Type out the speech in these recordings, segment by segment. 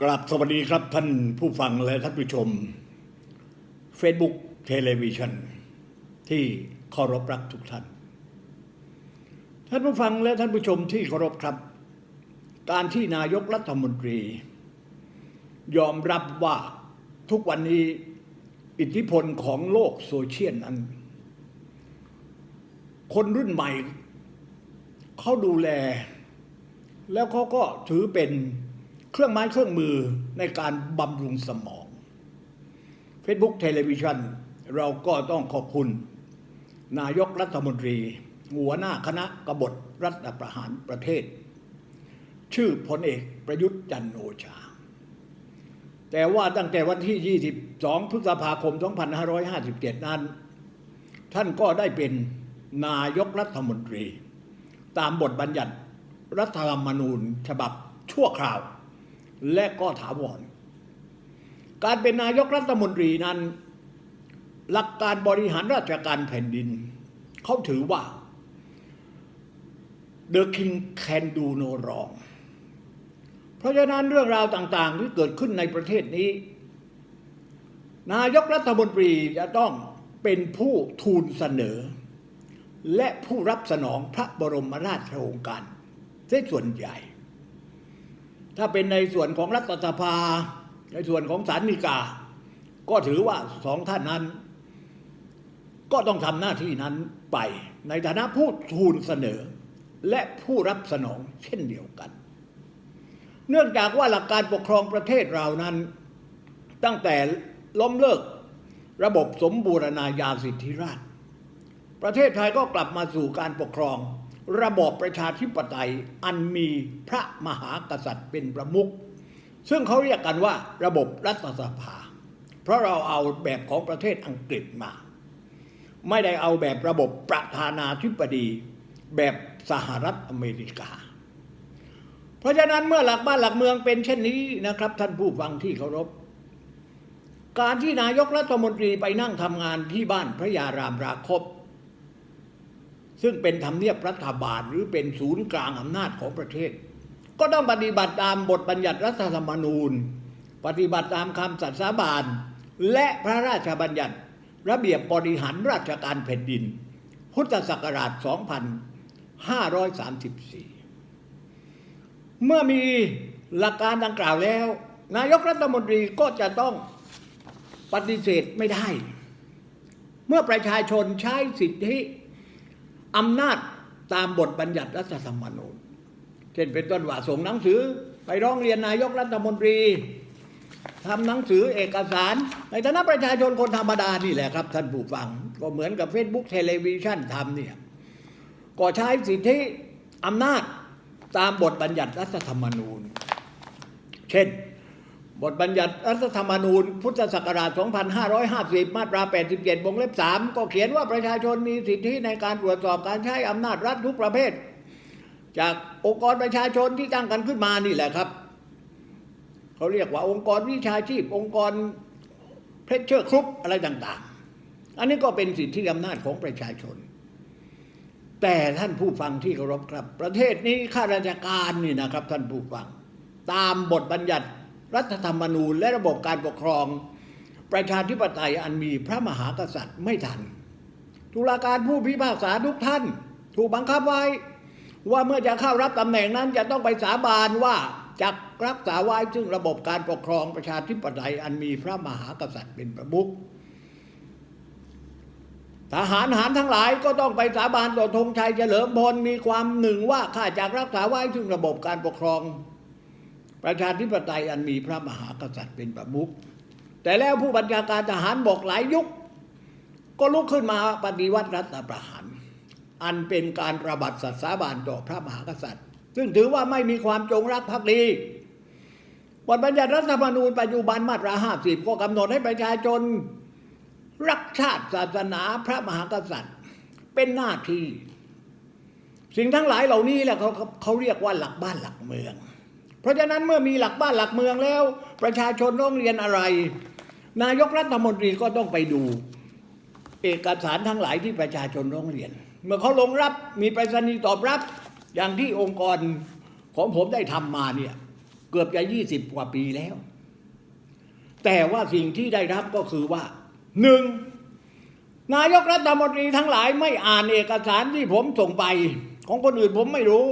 กราบสวัสดีครับท่านผู้ฟังและท่านผู้ชม Facebook เทเลวิชันที่เคารพรักทุกท่าน ท่านผู้ฟังและท่านผู้ชมที่เคารพครับ การที่นายกรัฐมนตรี ยอมรับว่าทุกวันนี้อิทธิพลของโลกโซเชียลนั้น คนรุ่นใหม่เขาดูแล แล้วเขาก็ถือเป็น เครื่องไม้เครื่องมือในการบำรุงสมอง Facebook เทเลวิชันเราก็ต้องขอบคุณ นายกรัฐมนตรี หัวหน้าคณะกบฏรัฐประหารประเทศ ชื่อพลเอกประยุทธ์จันทร์โอชา แต่ว่าตั้งแต่วันที่ 22 พฤษภาคม 2557 นั้น ท่านก็ได้เป็นนายกรัฐมนตรี ตามบทบัญญัติรัฐธรรมนูญฉบับชั่วคราว และก็ถาวร การเป็นนายกรัฐมนตรีนั้น หลักการบริหารราชการแผ่นดิน เขาถือว่า The King can do no wrong เพราะฉะนั้นเรื่องราวต่างๆ ที่เกิดขึ้นในประเทศนี้ นายกรัฐมนตรีจะต้องเป็นผู้ทูลเสนอ และผู้รับสนองพระบรมราชโองการเสียส่วนใหญ่ ถ้าเป็นในส่วนของรัฐสภา ในส่วนของศาลฎีกา ก็ถือว่าสองท่านนั้น ก็ต้องทำหน้าที่นั้นไป ในฐานะผู้ทูลเสนอ และผู้รับสนองเช่นเดียวกัน เนื่องจากว่าหลักการปกครองประเทศเรานั้น ตั้งแต่ล้มเลิกระบบสมบูรณาญาสิทธิราช ประเทศไทยก็กลับมาสู่การปกครอง ระบอบประชาธิปไตยอันมีพระมหากษัตริย์เป็นประมุขซึ่งเขาเรียกกันว่าระบบรัฐสภา เพราะเราเอาแบบของประเทศอังกฤษมา ไม่ได้เอาแบบระบบประธานาธิบดีแบบสหรัฐอเมริกา เพราะฉะนั้นเมื่อหลักบ้านหลักเมืองเป็นเช่นนี้นะครับ ท่านผู้ฟังที่เคารพ การที่นายกรัฐมนตรีไปนั่งทำงานที่บ้านพระยารามราคบ ซึ่งเป็นทำเนียบรัฐบาลหรือเป็นศูนย์กลางอำนาจของประเทศ ก็ต้องปฏิบัติตามบทบัญญัติรัฐธรรมนูญ ปฏิบัติตามคำสัตย์สาบานและพระราชบัญญัติ ระเบียบบริหารราชการแผ่นดิน พุทธศักราช 2534 เมื่อมีหลักการดังกล่าวแล้ว นายกรัฐมนตรีก็จะต้องปฏิเสธไม่ได้ เมื่อประชาชนใช้สิทธิ อำนาจตามบทบัญญัติรัฐธรรมนูญ เช่นเป็นต้นว่าส่งหนังสือไปร้องเรียนนายกรัฐมนตรีทำหนังสือเอกสาร ในฐานะประชาชนคนธรรมดานี่แหละครับท่านผู้ฟัง ก็เหมือนกับ Facebook เทเลวิชันทำเนี่ยก็ใช้สิทธิอำนาจตามบทบัญญัติรัฐธรรมนูญ เช่น บทบัญญัติรัฐธรรมนูญ พุทธศักราช 2550 มาตรา 87 วงเล็บ 3 ก็เขียนว่าประชาชนมีสิทธิในการตรวจสอบการใช้อำนาจรัฐทุกประเภท จากองค์กรประชาชนที่ตั้งกันขึ้นมานี่แหละครับ เขาเรียกว่าองค์กรวิชาชีพ องค์กรเพชเชอร์ครุปอะไรต่าง ๆ อันนี้ก็เป็นสิทธิอำนาจของประชาชน แต่ท่านผู้ฟังที่เคารพครับ ประเทศนี้ข้าราชการนี่นะครับ ท่านผู้ฟัง ตามบทบัญญัติ รัฐธรรมนูญและระบบการปกครอง ประชาธิปไตยอันมีพระมหากษัตริย์ไม่ทัน ตุลาการผู้พิพากษาทุกท่าน ถูกบังคับไว้ ว่าเมื่อจะเข้ารับตำแหน่งนั้นจะต้องไปสาบานว่าจะรักษาไว้ซึ่งระบบการปกครองประชาธิปไตยอันมีพระมหากษัตริย์เป็นประมุขทหารหารทั้งหลายก็ต้องไปสาบานต่อธงชัยเฉลิมพลมีความหนึ่งว่าข้าจากรักษาไว้ซึ่งระบบการปกครอง ประชาธิปไตยอันมีพระมหากษัตริย์เป็นประมุขแต่แล้วผู้บัญชาการทหารบอกหลายยุค ก็ลุกขึ้นมาปฏิวัติรัฐประหาร อันเป็นการประบัติสัตย์สาบานต่อพระมหากษัตริย์ ซึ่งถือว่าไม่มีความจงรักภักดีบทบัญญัติรัฐธรรมนูญปัจจุบันมาตรา 50 ก็กำหนดให้ประชาชน รักชาติศาสนาพระมหากษัตริย์ เป็นหน้าที่ สิ่งทั้งหลายเหล่านี้แหละเขาเขาเรียกว่าหลักบ้านหลักเมือง เพราะฉะนั้นเมื่อมีหลักบ้านหลักเมืองแล้ว ประชาชนร้องเรียนอะไร นายกรัฐมนตรีก็ต้องไปดู เอกสารทั้งหลายที่ประชาชนร้องเรียน เมื่อเขาลงรับมีไปรษณีย์ตอบรับ อย่างที่องค์กรของผมได้ทำมาเนี่ยเกือบจะยี่สิบกว่าปีแล้ว แต่ว่าสิ่งที่ได้รับก็คือว่าหนึ่งนายกรัฐมนตรีทั้งหลายไม่อ่านเอกสารที่ผมส่งไป ของคนอื่นผมไม่รู้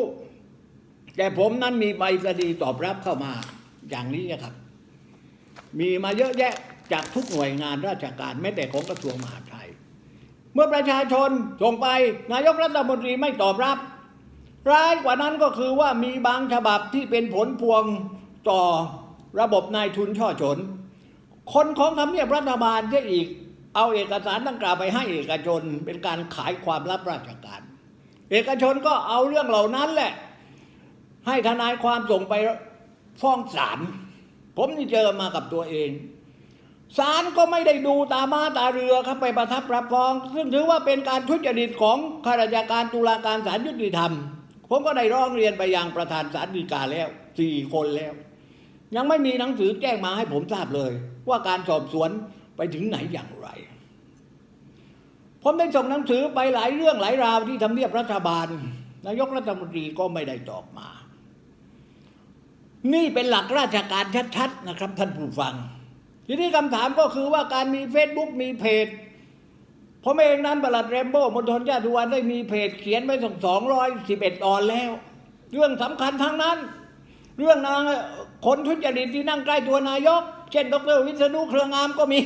แต่ผมนั้นมีใบสดีตอบรับเข้ามาอย่างนี้นะครับ มีมาเยอะแยะจากทุกหน่วยงานราชการแม้แต่ของกระทรวงมหาดไทย เมื่อประชาชนส่งไปนายกรัฐมนตรีไม่ตอบรับ ร้ายกว่านั้นก็คือว่ามีบางฉบับที่เป็นผลพวงต่อระบบนายทุนช่อฉน คนของทำเนียบรัฐบาลที่อีก เอาเอกสารดังกล่าวไปให้เอกชนเป็นการขายความลับราชการ เอกชนก็เอาเรื่องเหล่านั้นแหละ ให้ทนายความส่งไปฟ้องศาลผมนี่เจอมากับตัวเองศาลก็ไม่ได้ดูตามาตาเรือครับไปประทับรับฟ้อง ซึ่งถือว่าเป็นการทุจริตของข้าราชการตุลาการศาลยุติธรรม ผมก็ได้ร้องเรียนไปยังประธานศาลฎีกาแล้วสี่คนแล้ว ยังไม่มีหนังสือแจ้งมาให้ผมทราบเลย ว่าการสอบสวนไปถึงไหนอย่างไร ผมได้ส่งหนังสือไปหลายเรื่องหลายราวที่ทำเนียบรัฐบาลนายกรัฐมนตรีก็ไม่ได้ตอบมา นี่เป็นหลักราชการชัดๆนะครับ ท่านผู้ฟัง ทีนี้คำถามก็คือว่าการมี Facebook มีเพจผมเองนั้นประหลัดแรมโบ้มณฑลญาติวันได้มีเพจเขียนไว้ถึงสองร้อยสิบเอ็ดตอนแล้ว เรื่องสำคัญทั้งนั้น เรื่องนางคนทุจริตที่นั่งใกล้ตัวนายก เช่น ดรวิษณุเครืองามก็มี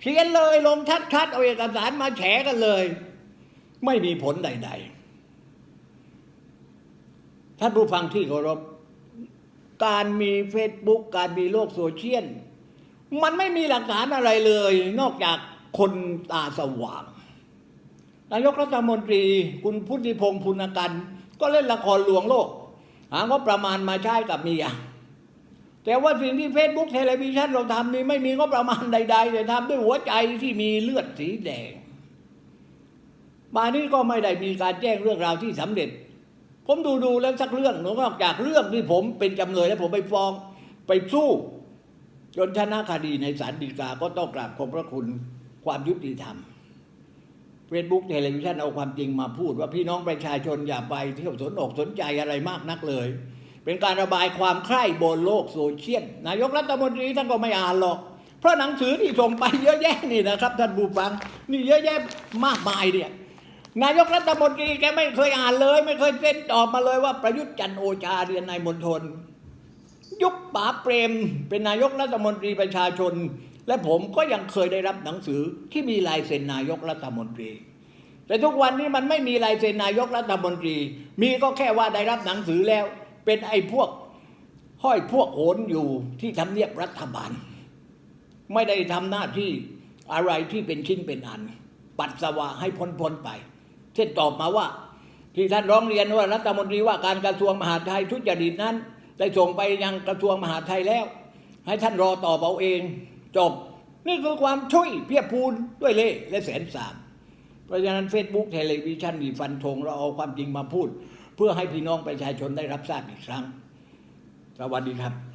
เขียนเลยลงชัดๆ เอาเอกสารมาแฉกันเลย ไม่มีผลใด ๆ ท่านผู้ฟังที่เคารพ การมีเฟซบุ๊กการมีโลกโซเชียลมันไม่มีหลักฐานอะไรเลย นอกจากคนตาสว่าง นายกรัฐมนตรีคุณพุทธิพงศ์พุนกัน ก็เล่นละครลวงโลก หางบประมาณมาใช้กับเมียแต่ว่าสิ่งที่เฟซบุ๊กเทเลวิชันเราทำนี่ไม่มีงบประมาณใด ๆ แต่ทำด้วยหัวใจที่มีเลือดสีแดง มานี้ก็ไม่ได้มีการแจ้งเรื่องราวที่สำเร็จ ผมดูดูแล้วสักเรื่องนอกจากเรื่องที่ผมเป็นจำเลยแล้วผมไปฟ้องไปสู้จนชนะคดีในศาลฎีกาก็ต้องกราบขอบพระคุณความยุติธรรมเฟซบุ๊กเทเลวิชันเอาความจริงมาพูด ว่าพี่น้องประชาชนอย่าไปเที่ยวสนอกสนใจอะไรมากนักเลย เป็นการระบายความใคร่บนโลกโซเชียลนายกรัฐมนตรีท่านก็ไม่อ่านหรอก เพราะหนังสือที่ส่งไปเยอะแยะนี่นะครับท่านผู้ฟัง นี่เยอะแยะมากมายเนี่ย นายกรัฐมนตรีแกไม่เคยอ่านเลย ไม่เคยเซ็นตอบมาเลยว่าประยุทธ์จันโอชาเรียนนายมณฑลยุคป๋าเปรมเป็นนายกรัฐมนตรีประชาชน และผมก็ยังเคยได้รับหนังสือที่มีลายเซ็นนายกรัฐมนตรี แต่ทุกวันนี้มันไม่มีลายเซ็นนายกรัฐมนตรี มีก็แค่ว่าได้รับหนังสือแล้ว เป็นไอ้พวกห้อยพวกโหนอยู่ที่ทำเนียบรัฐบาล ไม่ได้ทำหน้าที่อะไรที่เป็นชิ้นเป็นอัน ปัสสาวะให้พ้นพ้นๆไป เช่นตอบมาว่า ที่ท่านร้องเรียนว่ารัฐมนตรีว่าการกระทรวงมหาดไทยทุจริตนั้น ได้ส่งไปยังกระทรวงมหาดไทยแล้ว ให้ท่านรอตอบเอาเอง จบ นี่คือความช่วยเพียบพูนด้วยเล่และแสนสามเพราะฉะนั้น Facebook เทเลวิชันมีฟันธงเราเอาความจริงมาพูด เพื่อให้พี่น้องประชาชนได้รับทราบอีกครั้ง สวัสดีครับ